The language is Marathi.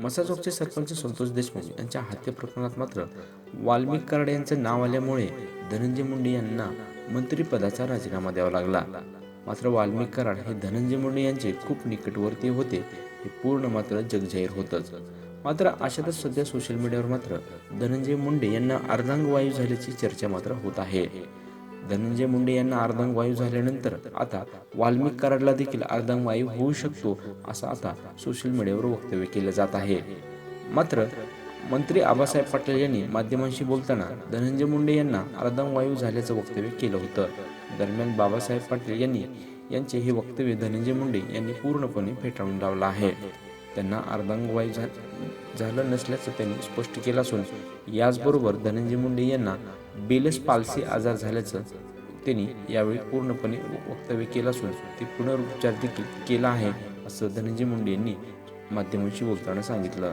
मसाजोगचे सरपंच संतोष देशमुख यांच्या हत्या प्रकरणात मात्र वाल्मिक कराड यांचं नाव आल्यामुळे धनंजय मुंडे यांना मंत्रिपदाचा राजीनामा द्यावा लागला. मात्र वाल्मिक कराड हे धनंजय मुंडे यांचे खूप निकटवर्ती होते हे पूर्ण मात्र जगजाहीर होतच. मात्र अशातच सध्या सोशल मीडियावर मात्र धनंजय मुंडे यांना अर्धांगवायू झाल्याची चर्चा मात्र होत आहे. धनंजय मुंडे यांना अर्धांगवायू झाल्यानंतर आता वाल्मिक कराडला देखील अर्धांगवायू होऊ शकतो असं आता सोशल मीडियावर वक्तव्य केलं जात आहे. मात्र मंत्री आबासाहेब पाटील यांनी माध्यमांशी बोलताना धनंजय मुंडे यांना अर्धांगवायू झाल्याचं वक्तव्य केलं होतं. दरम्यान बाबासाहेब पाटील यांनी यांचे हे वक्तव्य धनंजय मुंडे यांनी पूर्णपणे फेटाळून लावलं आहे. त्यांना अर्धांगवायू झा झालं नसल्याचं त्यांनी स्पष्ट केलं असून याचबरोबर धनंजय मुंडे यांना बेलस पालसी आजार झाल्याचं त्यांनी यावेळी पूर्णपणे वक्तव्य केलं असून ते पुनरुच्चार देखील केला आहे असं धनंजय मुंडे यांनी माध्यमांशी बोलताना सांगितलं.